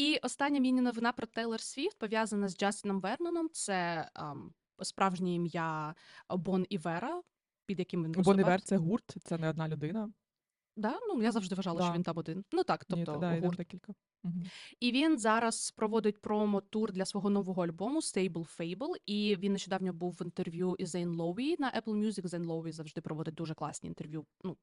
І остання міні-новина про Тейлор Свіфт пов'язана з Джастіном Верноном. Це ам, справжнє ім'я Бон Івера, під яким він Бон. Івер це гурт, це не одна людина. Да? Ну, я завжди вважала, що він там один. Ну так, Ні, тобто та, да, гурт. декілька. Мгм. І він зараз проводить промо-тур для свого нового альбому Stable Fable. І він нещодавно був в інтерв'ю із Зейн Лоуі на Apple Music. Зейн Лоуі завжди проводить дуже класні інтерв'ю. Ну,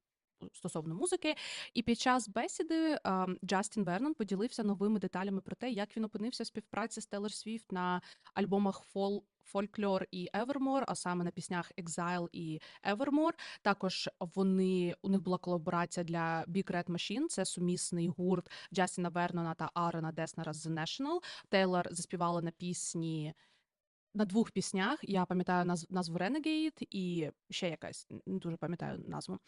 Стосовно музики, і під час бесіди Джастін Вернон поділився новими деталями про те, як він опинився в співпраці з Taylor Swift на альбомах Фол Folklore і Evermore, а саме на піснях Exile і Evermore. Також вони у них була колаборація для Big Red Machine, це сумісний гурт Джастіна Вернона та Аарона Деснера з The National. Тейлор заспівала на пісні. На двох піснях я пам'ятаю назв, назву Renegade і ще якась не дуже пам'ятаю назву.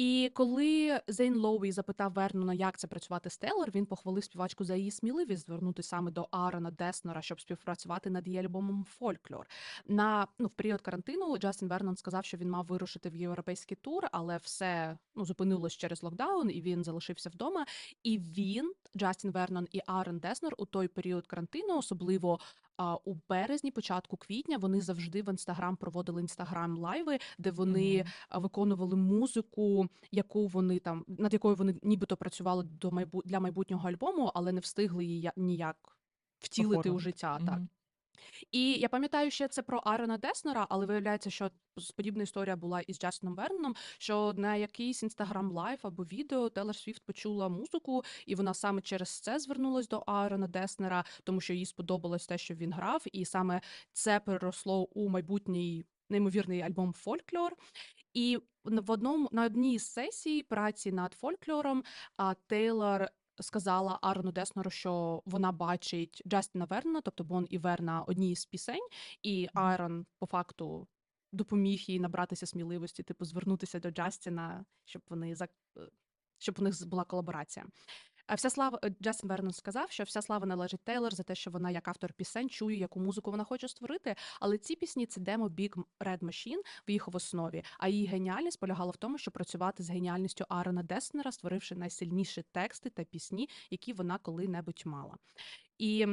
І коли Зейн Лоуі запитав Вернона, як це працювати з Тейлор, він похвалив співачку за її сміливість звернути саме до Аарона Деснера, щоб співпрацювати над її альбомом Фольклор. На ну в період карантину Джастін Вернон сказав, що він мав вирушити в європейський тур, але все ну зупинилось через локдаун, і він залишився вдома. І він, Джастін Вернон і Аарон Деснер, у той період карантину, особливо у березні, початку квітня, вони завжди в інстаграм проводили інстаграм лайви, де вони mm -hmm. виконували музику, яку вони там над якою вони нібито працювали до майбу... для майбутнього альбому, але не встигли її ніяк втілити у Оформити. життя. Так Мгм. І я пам'ятаю ще це про Аарона Деснера, але виявляється, що подібна історія була із Джастіном Верноном, що на якийсь інстаграм лайв або відео Тейлор Свіфт почула музику, і вона саме через це звернулась до Аарона Деснера, тому що їй сподобалось те, що він грав, і саме це переросло у майбутній неймовірний альбом Фольклор. І в одному на одній з сесій праці над фольклором а, Тейлор сказала Арну Деснору, що вона бачить Джастіна Верна, тобто Бон і Верна одній з пісень, і Айрон по факту допоміг їй набратися сміливості, типу, звернутися до Джастіна, щоб вони за е, щоб у них була колаборація. А вся слава е, Джастін Вернон сказав, що вся слава належить Тейлор за те, що вона як автор пісень чує, яку музику вона хоче створити. Але ці пісні це демо Big Red Machine в їх в основі. А її геніальність полягала в тому, щоб працювати з геніальністю Аарона Деснера, створивши найсильніші тексти та пісні, які вона коли-небудь мала. І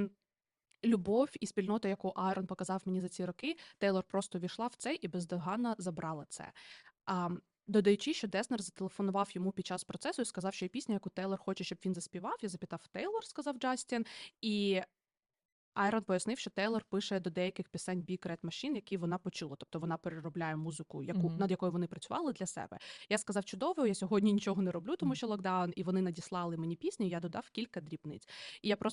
любов і спільнота, яку Аарон показав мені за ці роки, Тейлор просто війшла в це і бездоганно забрала це. Додаючи, що Деснер зателефонував йому під час процесу і сказав, що є пісня, яку Тейлор хоче, щоб він заспівав. Я запитав Тейлор, сказав Джастін. І Айрон пояснив, що Тейлор пише до деяких пісень Big Red Machine, які вона почула. Тобто вона переробляє музику, яку Мгм. над якою вони працювали для себе. Я сказав, чудово, я сьогодні нічого не роблю, тому що локдаун, і вони надіслали мені пісню. Я додав кілька дрібниць. І я просто